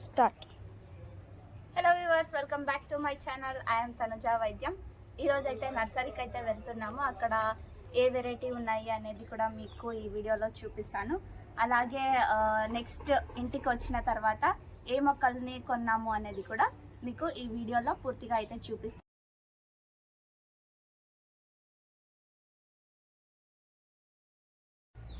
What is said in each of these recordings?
Start hello viewers welcome back to my channel. I'm Tanuja Vaidyam. ఈరోజు అయితే నర్సరీకి అయితే వెళ్తున్నాము. అక్కడ ఏ వెరైటీ ఉన్నాయి అనేది కూడా మీకు ఈ వీడియోలో చూపిస్తాను. అలాగే నెక్స్ట్ ఇంటికి వచ్చిన తర్వాత ఏ మొక్కల్ని కొన్నాము అనేది కూడా మీకు ఈ వీడియోలో పూర్తిగా అయితే చూపిస్తాను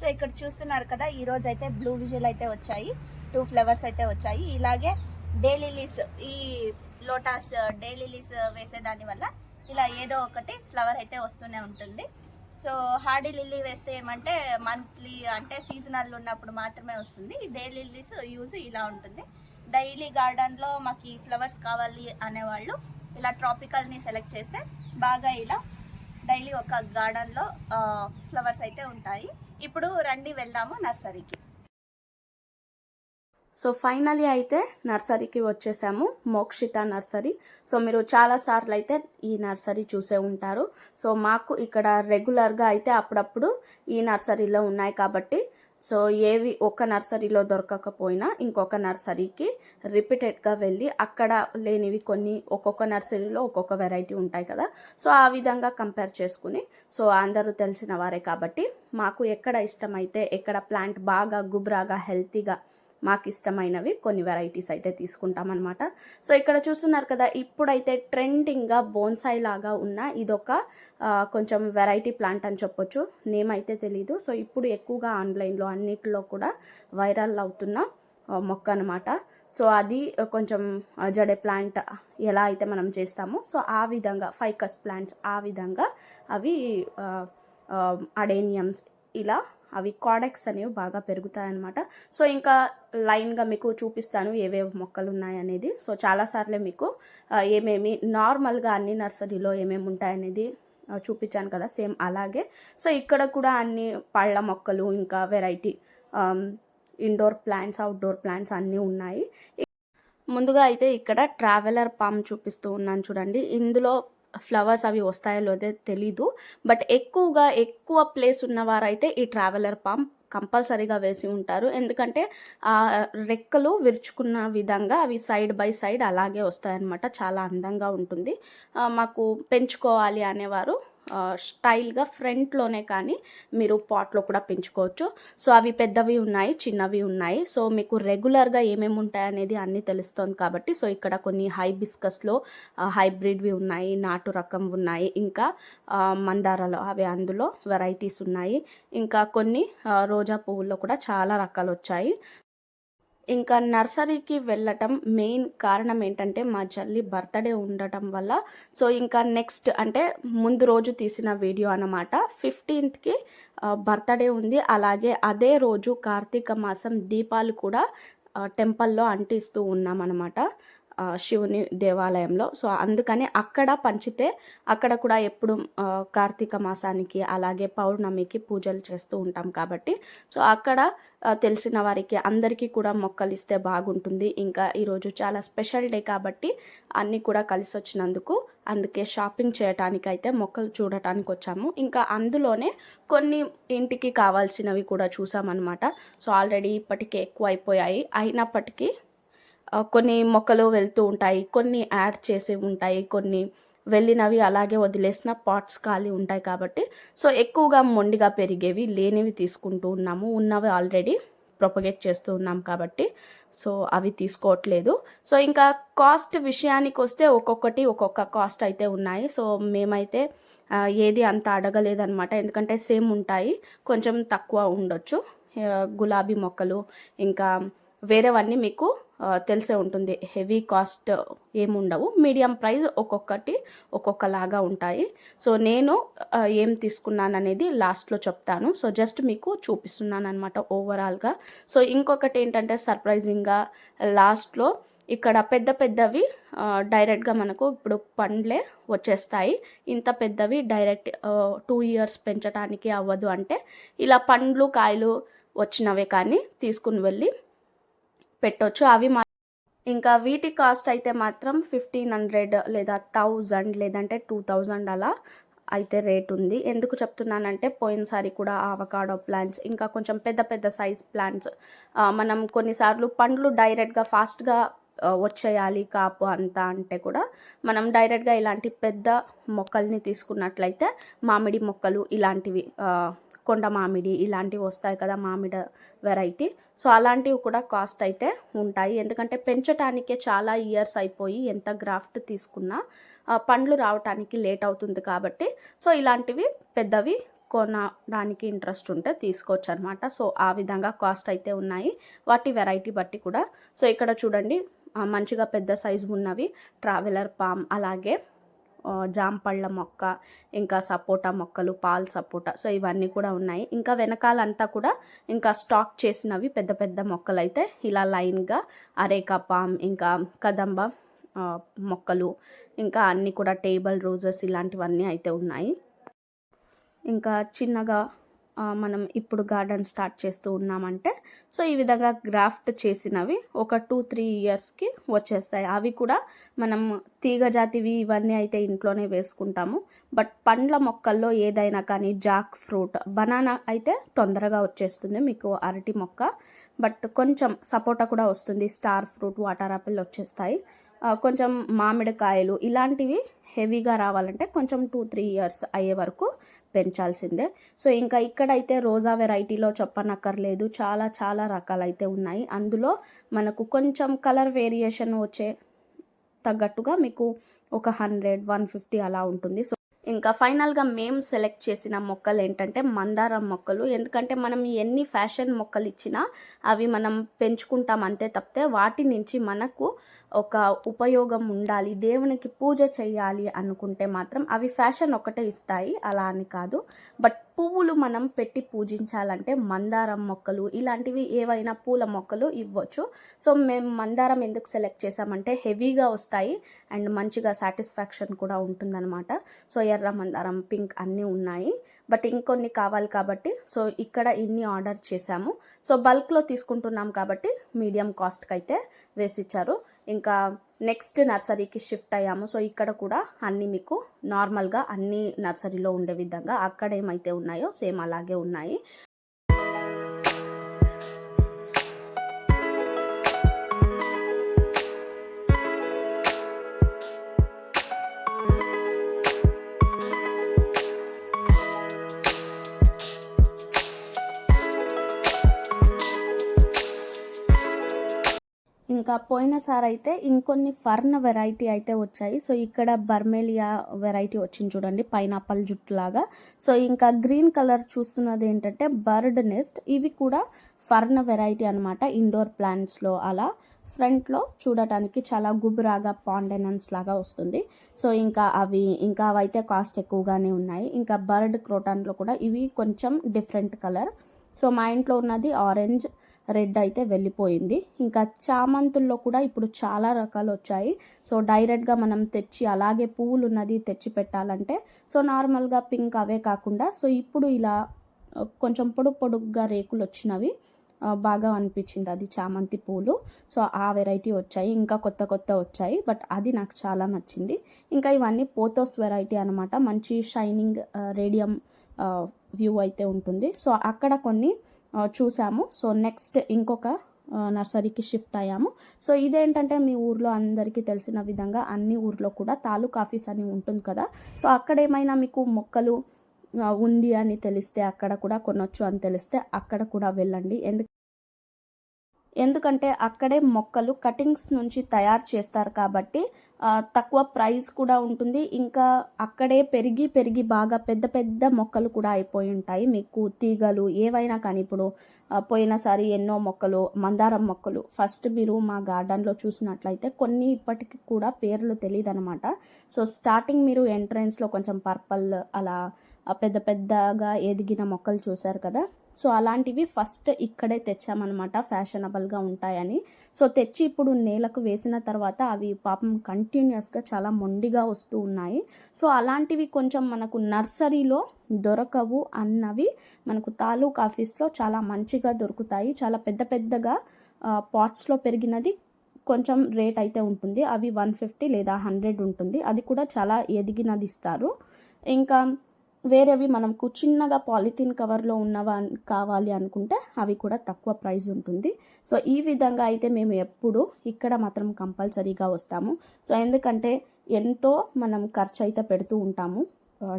సో ఇక్కడ చూస్తున్నారు కదా ఈరోజు అయితే బ్లూ విజిల్ అయితే వచ్చాయి. టూ ఫ్లవర్స్ అయితే వచ్చాయి. ఇలాగే డైలీ లీస్ ఈ lotus uh, day lilies uh, వేసేదాని వల్ల ఇలా ఏదో ఒకటి ఫ్లవర్ అయితే వస్తూనే ఉంటుంది. సో హార్డీ లిల్లీ వేస్తే ఏమంటే మంత్లీ అంటే సీజనల్ ఉన్నప్పుడు మాత్రమే వస్తుంది. డే లిల్లీస్ యూజ్ ఇలా ఉంటుంది. డైలీ గార్డెన్లో మాకు ఈ ఫ్లవర్స్ కావాలి అనేవాళ్ళు ఇలా ట్రాపికల్ని సెలెక్ట్ చేస్తే బాగా ఇలా డైలీ ఒక గార్డెన్లో uh, ఫ్లవర్స్ అయితే ఉంటాయి. ఇప్పుడు రండి వెళ్దాము నర్సరీకి. సో ఫైనలీ అయితే నర్సరీకి వచ్చేసాము మోక్షిత నర్సరీ. సో మీరు చాలా సార్లు అయితే ఈ నర్సరీ చూసే ఉంటారు. సో మాకు ఇక్కడ రెగ్యులర్గా అయితే అప్పుడప్పుడు ఈ నర్సరీలో ఉన్నాయి కాబట్టి సో ఏవి ఒక నర్సరీలో దొరకకపోయినా ఇంకొక నర్సరీకి రిపీటెడ్గా వెళ్ళి అక్కడ లేనివి కొన్ని ఒక్కొక్క నర్సరీలో ఒక్కొక్క వెరైటీ ఉంటాయి కదా. సో ఆ విధంగా కంపేర్ చేసుకుని సో అందరూ తెలిసిన వారే కాబట్టి మాకు ఎక్కడ ఇష్టమైతే ఎక్కడ ప్లాంట్ బాగా గుబురాగా హెల్తీగా మాకు ఇష్టమైనవి కొన్ని వెరైటీస్ అయితే తీసుకుంటాం అనమాట సో ఇక్కడ చూస్తున్నారు కదా ఇప్పుడైతే ట్రెండింగ్గా బోన్సాయి లాగా ఉన్న ఇదొక కొంచెం వెరైటీ ప్లాంట్ అని చెప్పొచ్చు. నేమ్ అయితే తెలీదు. సో ఇప్పుడు ఎక్కువగా ఆన్లైన్లో అన్నిటిలో కూడా వైరల్ అవుతున్న మొక్క అనమాట సో అది కొంచెం జడే ప్లాంట్ ఎలా అయితే మనం చేస్తామో సో ఆ విధంగా ఫైకస్ ప్లాంట్స్ ఆ విధంగా అవి అడేనియమ్స్ ఇలా అవి కాడెక్స్ అనేవి బాగా పెరుగుతాయి అన్నమాట సో ఇంకా లైన్గా మీకు చూపిస్తాను ఏవేవి మొక్కలు ఉన్నాయి అనేది సో చాలాసార్లే మీకు ఏమేమి నార్మల్గా అన్ని నర్సరీలో ఏమేమి ఉంటాయనేది చూపించాను కదా సేమ్ అలాగే. సో ఇక్కడ కూడా అన్ని పళ్ళ మొక్కలు ఇంకా variety indoor plants outdoor plants అన్నీ ఉన్నాయి. ముందుగా అయితే ఇక్కడ ట్రావెలర్ పామ్ చూపిస్తూ ఉన్నాను చూడండి. ఇందులో ఫ్లవర్స్ అవి వస్తాయో లేదో తెలీదు. బట్ ఎక్కువగా ఎక్కువ ప్లేస్ ఉన్నవారైతే ఈ ట్రావెలర్ పామ్ కంపల్సరీగా వేసి ఉంటారు. ఎందుకంటే ఆ రెక్కలు విరుచుకున్న విధంగా అవి సైడ్ బై సైడ్ అలాగే వస్తాయన్నమాట. చాలా అందంగా ఉంటుంది. మాకు పెంచుకోవాలి అనేవారు స్టైల్గా ఫ్రంట్లోనే కానీ మీరు పాట్లో కూడా పెంచుకోవచ్చు. సో అవి పెద్దవి ఉన్నాయి చిన్నవి ఉన్నాయి. సో మీకు రెగ్యులర్గా ఏమేమి ఉంటాయి అనేది అన్నీ తెలుస్తుంది కాబట్టి సో ఇక్కడ కొన్ని హైబిస్కస్లో హైబ్రిడ్వి ఉన్నాయి నాటు రకం ఉన్నాయి ఇంకా మందారాలు అవి అందులో వెరైటీస్ ఉన్నాయి. ఇంకా కొన్ని రోజా పువ్వుల్లో కూడా చాలా రకాలు వచ్చాయి. ఇంకా నర్సరీకి వెళ్ళటం మెయిన్ కారణం ఏంటంటే మా చెల్లి బర్త్డే ఉండటం వల్ల. సో ఇంకా నెక్స్ట్ అంటే ముందు రోజు తీసిన వీడియో అనమాట ఫిఫ్టీన్త్కి బర్త్డే ఉంది. అలాగే అదే రోజు కార్తీక మాసం దీపాలు కూడా టెంపుల్లో అంటిస్తూ ఉన్నామన్నమాట. శివుని దేవాలయంలో. సో అందుకని అక్కడ పంచితే అక్కడ కూడా ఎప్పుడు కార్తీక మాసానికి అలాగే పౌర్ణమికి పూజలు చేస్తూ ఉంటాం కాబట్టి. సో అక్కడ తెలిసిన వారికి అందరికీ కూడా మొక్కలు ఇస్తే బాగుంటుంది. ఇంకా ఈరోజు చాలా స్పెషల్ డే కాబట్టి అన్నీ కూడా కలిసి వచ్చినందుకు అందుకే షాపింగ్ చేయటానికి అయితే మొక్కలు చూడటానికి వచ్చాము. ఇంకా అందులోనే కొన్ని ఇంటికి కావాల్సినవి కూడా చూసామన్నమాట. సో ఆల్రెడీ ఇప్పటికే ఎక్కువ అయిపోయాయి అయినప్పటికీ కొన్ని మొక్కలు వెళ్తూ ఉంటాయి కొన్ని యాడ్ చేసి ఉంటాయి కొన్ని వెళ్ళినవి అలాగే వదిలేసిన పాట్స్ ఖాళీ ఉంటాయి కాబట్టి. సో ఎక్కువగా మొండిగా పెరిగేవి లేనివి తీసుకుంటూ ఉన్నాము. ఉన్నవి ఆల్రెడీ ప్రొపగేట్ చేస్తూ ఉన్నాం కాబట్టి. సో అవి తీసుకోవట్లేదు. సో ఇంకా కాస్ట్ విషయానికి వస్తే ఒక్కొక్కటి ఒక్కొక్క కాస్ట్ అయితే ఉన్నాయి. సో మేమైతే ఏది అంత అడగలేదన్నమాట. ఎందుకంటే సేమ్ ఉంటాయి కొంచెం తక్కువ ఉండొచ్చు. గులాబీ మొక్కలు ఇంకా వేరేవన్నీ మీకు తెలిసే ఉంటుంది. హెవీ కాస్ట్ ఏముండవు. మీడియం ప్రైస్ ఒక్కొక్కటి ఒక్కొక్కలాగా ఉంటాయి. సో నేను ఏం తీసుకున్నాను అనేది లాస్ట్లో చెప్తాను. సో జస్ట్ మీకు చూపిస్తున్నాను అనమాట ఓవరాల్గా సో ఇంకొకటి ఏంటంటే సర్ప్రైజింగ్గా లాస్ట్లో ఇక్కడ పెద్ద పెద్దవి డైరెక్ట్గా మనకు ఇప్పుడు పండ్లే వచ్చేస్తాయి. ఇంత పెద్దవి డైరెక్ట్ టూ ఇయర్స్ పెంచడానికి అవ్వదు అంటే ఇలా పండ్లు కాయలు వచ్చినవే కానీ తీసుకుని వెళ్ళి పెట్టొచ్చు. అవి మా ఇంకా వీటి కాస్ట్ అయితే మాత్రం ఫిఫ్టీన్ హండ్రెడ్ లేదా థౌజండ్ లేదంటే టూ థౌజండ్ అలా అయితే రేట్ ఉంది. ఎందుకు చెప్తున్నానంటే పోయినసారి కూడా ఆవకాడో ప్లాంట్స్ ఇంకా కొంచెం పెద్ద పెద్ద సైజ్ ప్లాంట్స్ మనం కొన్నిసార్లు పండ్లు డైరెక్ట్గా ఫాస్ట్గా వచ్చేయాలి కాపు అంతా అంటే కూడా మనం డైరెక్ట్గా ఇలాంటి పెద్ద మొక్కల్ని తీసుకున్నట్లయితే మామిడి మొక్కలు ఇలాంటివి కొండ మామిడి ఇలాంటివి వస్తాయి కదా మామిడి వెరైటీ సో అలాంటివి కూడా కాస్ట్ అయితే ఉంటాయి. ఎందుకంటే పెంచటానికే చాలా ఇయర్స్ అయిపోయి ఎంత గ్రాఫ్ట్ తీసుకున్నా పండ్లు రావటానికి లేట్ అవుతుంది కాబట్టి. సో ఇలాంటివి పెద్దవి కొనడానికి ఇంట్రెస్ట్ ఉంటే తీసుకోవచ్చు అనమాట సో ఆ విధంగా కాస్ట్ అయితే ఉన్నాయి. వాటి వెరైటీ బట్టి కూడా. సో ఇక్కడ చూడండి మంచిగా పెద్ద సైజు ఉన్నవి. ట్రావెలర్ పామ్ అలాగే జాంపళ్ళ మొక్క ఇంకా సపోటా మొక్కలు పాల్ సపోటా. సో ఇవన్నీ కూడా ఉన్నాయి. ఇంకా వెనకాలంతా కూడా ఇంకా స్టాక్ చేసినవి పెద్ద పెద్ద మొక్కలు అయితే ఇలా లైన్గా అరేకా పామ్ ఇంకా కదంబ మొక్కలు ఇంకా అన్నీ కూడా టేబుల్ రోజెస్ ఇలాంటివన్నీ అయితే ఉన్నాయి. ఇంకా చిన్నగా మనం ఇప్పుడు గార్డెన్ స్టార్ట్ చేస్తూ ఉన్నామంటే సో ఈ విధంగా గ్రాఫ్ట్ చేసినవి ఒక టూ త్రీ ఇయర్స్కి వచ్చేస్తాయి. అవి కూడా మనం తీగ జాతివి ఇవన్నీ అయితే ఇంట్లోనే వేసుకుంటాము. బట్ పండ్ల మొక్కల్లో ఏదైనా కానీ జాక్ ఫ్రూట్ బనానా అయితే తొందరగా వచ్చేస్తుంది మీకు అరటి మొక్క. బట్ కొంచెం సపోటా కూడా వస్తుంది స్టార్ ఫ్రూట్ వాటర్ ఆపిల్ వచ్చేస్తాయి. కొంచెం మామిడికాయలు ఇలాంటివి హెవీగా రావాలంటే కొంచెం టూ త్రీ ఇయర్స్ అయ్యే వరకు పెంచాల్సిందే. సో ఇంకా ఇక్కడైతే రోజా వెరైటీలో చెప్పనక్కర్లేదు. చాలా చాలా రకాలైతే ఉన్నాయి. అందులో మనకు కొంచెం కలర్ వేరియేషన్ వచ్చే తగ్గట్టుగా మీకు ఒక హండ్రెడ్ వన్ ఫిఫ్టీ అలా ఉంటుంది. సో ఇంకా ఫైనల్గా మేము సెలెక్ట్ చేసిన మొక్కలు ఏంటంటే మందారం మొక్కలు. ఎందుకంటే మనం ఎన్ని ఫ్యాషన్ మొక్కలు ఇచ్చినా అవి మనం పెంచుకుంటాం అంతే తప్పితే వాటి నుంచి మనకు ఒక ఉపయోగం ఉండాలి దేవునికి పూజ చేయాలి అనుకుంటే మాత్రం అవి ఫ్యాషన్ ఒకటే ఇస్తాయి. అలా అని కాదు. బట్ పువ్వులు మనం పెట్టి పూజించాలంటే మందారం మొక్కలు ఇలాంటివి ఏవైనా పూల మొక్కలు ఇవ్వచ్చు. సో మేము మందారం ఎందుకు సెలెక్ట్ చేసామంటే హెవీగా వస్తాయి అండ్ మంచిగా సాటిస్ఫాక్షన్ కూడా ఉంటుందన్నమాట. సో ఎర్ర మందారం పింక్ అన్నీ ఉన్నాయి. బట్ ఇంకొన్ని కావాలి కాబట్టి సో ఇక్కడ ఇన్ని ఆర్డర్ చేశాము. సో బల్క్లో తీసుకుంటున్నాం కాబట్టి మీడియం కాస్ట్కి అయితే వేసిచ్చారు. ఇంకా నెక్స్ట్ నర్సరీకి షిఫ్ట్ అయ్యాము. సో ఇక్కడ కూడా అన్నీ మీకు నార్మల్గా అన్ని నర్సరీలో ఉండే విధంగా అక్కడ ఏమైతే ఉన్నాయో సేమ్ అలాగే ఉన్నాయి. ఇంకా పోయినసారి అయితే ఇంకొన్ని ఫర్న్ వెరైటీ అయితే వచ్చాయి. సో ఇక్కడ బర్మేలియా వెరైటీ వచ్చింది చూడండి పైనాపల్ జుట్టులాగా. సో ఇంకా గ్రీన్ కలర్ చూస్తున్నది ఏంటంటే బర్డ్ నెస్ట్. ఇవి కూడా ఫర్న్ వెరైటీ అనమాట ఇండోర్ ప్లాంట్స్లో అలా. ఫ్రంట్లో చూడటానికి చాలా గుబురాగా పాండెనన్స్ లాగా వస్తుంది. సో ఇంకా అవి ఇంకా అవైతే కాస్ట్ ఎక్కువగానే ఉన్నాయి. ఇంకా బర్డ్ క్రోటాన్లో కూడా ఇవి కొంచెం డిఫరెంట్ కలర్. సో మా ఇంట్లో ఉన్నది ఆరెంజ్ రెడ్ అయితే వెళ్ళిపోయింది. ఇంకా చామంతుల్లో కూడా ఇప్పుడు చాలా రకాలు వచ్చాయి. సో డైరెక్ట్గా మనం తెచ్చి అలాగే పువ్వులు ఉన్నది తెచ్చి పెట్టాలంటే సో నార్మల్గా పింక్ అవే కాకుండా సో ఇప్పుడు ఇలా కొంచెం పొడుగు పొడుగ్గా రేకులు వచ్చినవి బాగా అనిపించింది అది చామంతి పూలు. సో ఆ వెరైటీ వచ్చాయి. ఇంకా కొత్త కొత్త వచ్చాయి. బట్ అది నాకు చాలా నచ్చింది. ఇంకా ఇవన్నీ పోతోస్ వెరైటీ అనమాట మంచి షైనింగ్ రేడియం వ్యూ అయితే ఉంటుంది. సో అక్కడ కొన్ని చూసాము. సో నెక్స్ట్ ఇంకొక నర్సరీకి షిఫ్ట్ అయ్యాము. సో ఇదేంటంటే మీ ఊర్లో అందరికీ తెలిసిన విధంగా అన్ని ఊర్లో కూడా తాలూక్ ఆఫీస్ అని ఉంటుంది కదా. సో అక్కడ ఏమైనా మీకు మొక్కలు ఉంది అని తెలిస్తే అక్కడ కూడా కొనొచ్చు అని తెలిస్తే అక్కడ కూడా వెళ్ళండి. ఎందుకు ఎందుకంటే అక్కడే మొక్కలు కటింగ్స్ నుంచి తయారు చేస్తారు కాబట్టి తక్కువ ప్రైస్ కూడా ఉంటుంది. ఇంకా అక్కడే పెరిగి పెరిగి బాగా పెద్ద పెద్ద మొక్కలు కూడా అయిపోయి ఉంటాయి. మీకు తీగలు ఏవైనా కానీ ఇప్పుడు పోయినసారి ఎన్నో మొక్కలు మందారం మొక్కలు ఫస్ట్ మీరు మా గార్డెన్లో చూసినట్లయితే కొన్ని ఇప్పటికి కూడా పేర్లు తెలియదు అనమాట సో స్టార్టింగ్ మీరు ఎంట్రన్స్లో కొంచెం పర్పల్ అలా పెద్ద పెద్దగా ఎదిగిన మొక్కలు చూశారు కదా. సో అలాంటివి ఫస్ట్ ఇక్కడే తెచ్చామన్నమాట ఫ్యాషనబుల్గా ఉంటాయని. సో తెచ్చి ఇప్పుడు నేలకు వేసిన తర్వాత అవి పాపం కంటిన్యూస్గా చాలా మొండిగా వస్తూ ఉన్నాయి. సో అలాంటివి కొంచెం మనకు నర్సరీలో దొరకవు అన్నవి మనకు తాలూక్ ఆఫీస్లో చాలా మంచిగా దొరుకుతాయి. చాలా పెద్ద పెద్దగా పాట్స్లో పెరిగినది కొంచెం రేట్ అయితే ఉంటుంది. అవి వన్ ఫిఫ్టీ లేదా హండ్రెడ్ ఉంటుంది. అది కూడా చాలా ఎదిగినది ఇస్తారు. ఇంకా వేరేవి మనకు చిన్నగా పాలిథిన్ కవర్లో ఉన్నవా కావాలి అనుకుంటే అవి కూడా తక్కువ ప్రైస్ ఉంటుంది. సో ఈ విధంగా అయితే మేము ఎప్పుడు ఇక్కడ మాత్రం కంపల్సరీగా వస్తాము. సో ఎందుకంటే ఎంతో మనం ఖర్చు అయితే పెడుతూ ఉంటాము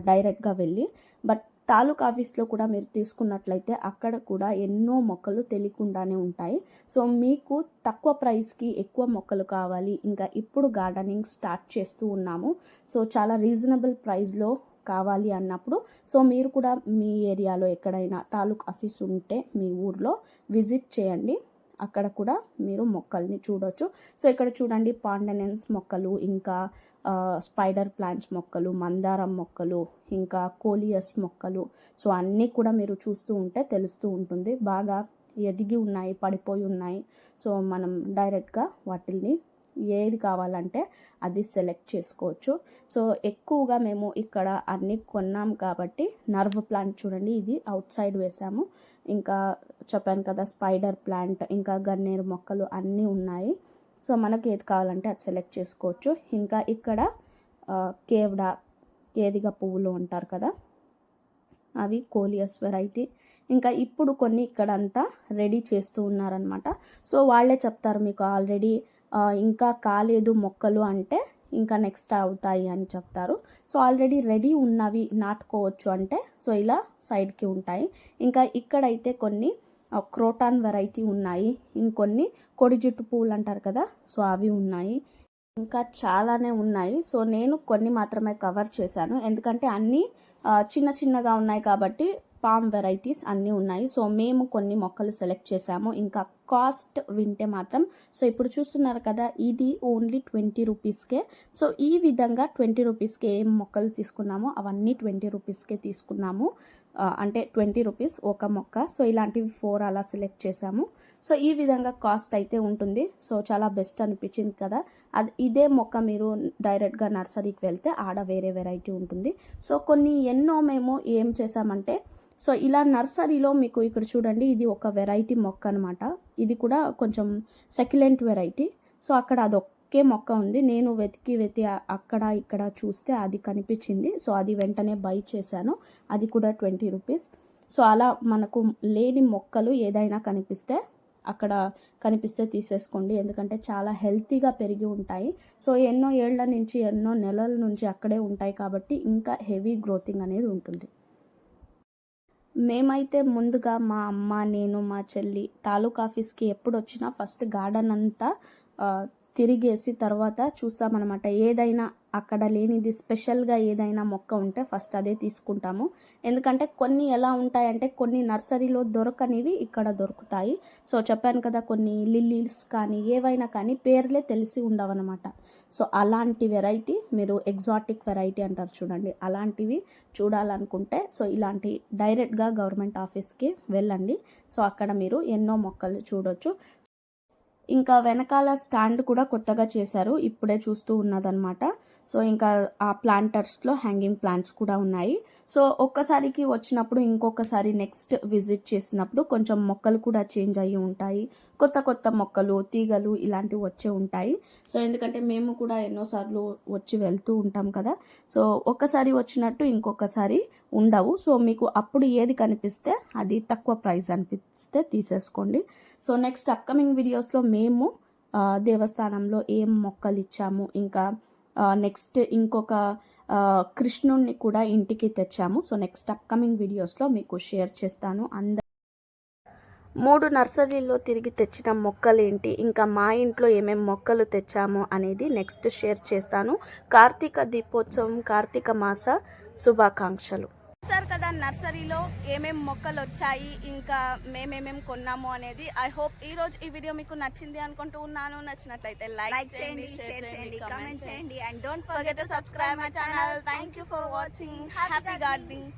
డైరెక్ట్గా వెళ్ళి. బట్ తాలూకా ఆఫీస్లో కూడా మీరు తీసుకున్నట్లయితే అక్కడ కూడా ఎన్నో మొక్కలు తెలియకుండానే ఉంటాయి. సో మీకు తక్కువ ప్రైస్కి ఎక్కువ మొక్కలు కావాలి. ఇంకా ఇప్పుడు గార్డెనింగ్ స్టార్ట్ చేస్తూ ఉన్నాము. సో చాలా రీజనబుల్ ప్రైస్లో కావాలి అన్నప్పుడు సో మీరు కూడా మీ ఏరియాలో ఎక్కడైనా తాలూక్ ఆఫీస్ ఉంటే మీ ఊర్లో విజిట్ చేయండి. అక్కడ కూడా మీరు మొక్కల్ని చూడొచ్చు. సో ఇక్కడ చూడండి పాండనెన్స్ మొక్కలు ఇంకా స్పైడర్ ప్లాంట్స్ మొక్కలు మందారం మొక్కలు ఇంకా కోలియస్ మొక్కలు. సో అన్నీ కూడా మీరు చూస్తూ ఉంటే తెలుస్తూ ఉంటుంది. బాగా ఎదిగి ఉన్నాయి పడిపోయి ఉన్నాయి. సో మనం డైరెక్ట్గా వాటిల్ని ఏది కావాలంటే అది సెలెక్ట్ చేసుకోవచ్చు. సో ఎక్కువగా మేము ఇక్కడ అన్నీ కొన్నాం కాబట్టి నర్వ్ ప్లాంట్ చూడండి ఇది అవుట్ సైడ్ వేసాము. ఇంకా చెప్పాను కదా స్పైడర్ ప్లాంట్ ఇంకా గన్నేరు మొక్కలు అన్నీ ఉన్నాయి. సో మనకు ఏది కావాలంటే అది సెలెక్ట్ చేసుకోవచ్చు. ఇంకా ఇక్కడ ఆ, కేవడా కేదిగ పువ్వులు ఉంటారు కదా అవి కోలియస్ వెరైటీ. ఇంకా ఇప్పుడు కొన్ని ఇక్కడంతా రెడీ చేస్తూ ఉన్నారనమాట సో వాళ్ళే చెప్తారు మీకు ఆల్రెడీ ఇంకా కాలేదు మొక్కలు అంటే ఇంకా నెక్స్ట్ అవుతాయి అని చెప్తారు. సో ఆల్రెడీ రెడీ ఉన్నవి నాటుకోవచ్చు అంటే సో ఇలా సైడ్కి ఉంటాయి. ఇంకా ఇక్కడైతే కొన్ని క్రోటాన్ వెరైటీ ఉన్నాయి. ఇంకొన్ని కొడి జుట్టు పువ్వులు అంటారు కదా సో అవి ఉన్నాయి. ఇంకా చాలానే ఉన్నాయి. సో నేను కొన్ని మాత్రమే కవర్ చేశాను. ఎందుకంటే అన్నీ చిన్న చిన్నగా ఉన్నాయి కాబట్టి పామ్ వెరైటీస్ అన్నీ ఉన్నాయి. సో మేము కొన్ని మొక్కలు సెలెక్ట్ చేసాము ఇంకా కాస్ట్ వింటే మాత్రం సో ఇప్పుడు చూస్తున్నారు కదా ఇది ఓన్లీ ట్వంటీ రూపీస్కే. సో ఈ విధంగా ట్వంటీ రూపీస్కే ఏం మొక్కలు తీసుకున్నామో అవన్నీ ట్వంటీ రూపీస్కే తీసుకున్నాము. అంటే ట్వంటీ రూపీస్ ఒక మొక్క. సో ఇలాంటివి ఫోర్ అలా సెలెక్ట్ చేసాము సో ఈ విధంగా కాస్ట్ అయితే ఉంటుంది. సో చాలా బెస్ట్ అనిపించింది కదా. అది ఇదే మొక్క మీరు డైరెక్ట్గా నర్సరీకి వెళ్తే ఆడ వేరే వెరైటీ ఉంటుంది. సో కొన్ని ఎన్నో మేము ఏం చేసామంటే సో ఇలా నర్సరీలో మీకు ఇక్కడ చూడండి ఇది ఒక వెరైటీ మొక్క అనమాట ఇది కూడా కొంచెం సెక్యులెంట్ వెరైటీ. సో అక్కడ అదొక్కే మొక్క ఉంది. నేను వెతికి వెతి అక్కడ ఇక్కడ చూస్తే అది కనిపించింది. సో అది వెంటనే బై చేశాను. అది కూడా ట్వంటీ రూపీస్. సో అలా మనకు లేని మొక్కలు ఏదైనా కనిపిస్తే అక్కడ కనిపిస్తే తీసేసుకోండి. ఎందుకంటే చాలా హెల్తీగా పెరిగి ఉంటాయి. సో ఎన్నో ఏళ్ళ నుంచి ఎన్నో నెలల నుంచి అక్కడే ఉంటాయి కాబట్టి ఇంకా హెవీ గ్రోతింగ్ అనేది ఉంటుంది. మేమైతే ముందుగా మా అమ్మ నేను మా చెల్లి తాలూకా ఆఫీస్కి ఎప్పుడు వచ్చినా ఫస్ట్ గార్డెన్ అంతా తిరిగేసి తర్వాత చూస్తామన్నమాట. ఏదైనా అక్కడ లేనిది స్పెషల్గా ఏదైనా మొక్క ఉంటే ఫస్ట్ అదే తీసుకుంటాము. ఎందుకంటే కొన్ని ఎలా ఉంటాయంటే కొన్ని నర్సరీలో దొరకనివి ఇక్కడ దొరుకుతాయి. సో చెప్పాను కదా కొన్ని లిల్లీస్ కానీ ఏవైనా కానీ పేర్లే తెలిసి ఉండవన్నమాట. సో అలాంటి వెరైటీ మీరు ఎగ్జాటిక్ వెరైటీ అంటారు చూడండి. అలాంటివి చూడాలనుకుంటే సో ఇలాంటి డైరెక్ట్గా గవర్నమెంట్ ఆఫీస్కి వెళ్ళండి. సో అక్కడ మీరు ఎన్నో మొక్కలు చూడొచ్చు. ఇంకా వెనకాల స్టాండ్ కూడా కొత్తగా చేశారు. ఇప్పుడే చూస్తూ ఉన్నదనమాట సో ఇంకా ఆ ప్లాంటర్స్లో హ్యాంగింగ్ ప్లాంట్స్ కూడా ఉన్నాయి. సో ఒక్కసారికి వచ్చినప్పుడు ఇంకొకసారి నెక్స్ట్ విజిట్ చేసినప్పుడు కొంచెం మొక్కలు కూడా చేంజ్ అయ్యి ఉంటాయి. కొత్త కొత్త మొక్కలు తీగలు ఇలాంటివి వచ్చే ఉంటాయి. సో ఎందుకంటే మేము కూడా ఎన్నోసార్లు వచ్చి వెళ్తూ ఉంటాం కదా. సో ఒక్కసారి వచ్చినట్టు ఇంకొకసారి ఉండవు. సో మీకు అప్పుడు ఏది కనిపిస్తే అది తక్కువ ప్రైస్ అనిపిస్తే తీసేసుకోండి. సో నెక్స్ట్ అప్కమింగ్ వీడియోస్లో మేము దేవస్థానంలో ఏం మొక్కలు ఇచ్చాము ఇంకా నెక్స్ట్ ఇంకొక కృష్ణుణ్ణి కూడా ఇంటికి తెచ్చాము. సో నెక్స్ట్ అప్కమింగ్ వీడియోస్లో మీకు షేర్ చేస్తాను. అంద మూడు నర్సరీల్లో తిరిగి తెచ్చిన మొక్కలు ఏంటి ఇంకా మా ఇంట్లో ఏమేమి మొక్కలు తెచ్చాము అనేది నెక్స్ట్ షేర్ చేస్తాను. కార్తీక దీపోత్సవం కార్తీక మాస శుభాకాంక్షలు. సార్ కదా నర్సరీలో ఏమేం మొక్కలు వచ్చాయి ఇంకా మేమేమేం కొన్నాము అనేది. ఐ హోప్ ఈ రోజు ఈ వీడియో మీకు నచ్చింది అనుకుంటూ ఉన్నాను. నచ్చినట్లయితే లైక్ చేయండి షేర్ చేయండి కామెంట్ చేయండి. And don't forget to subscribe my channel thank you for watching happy gardening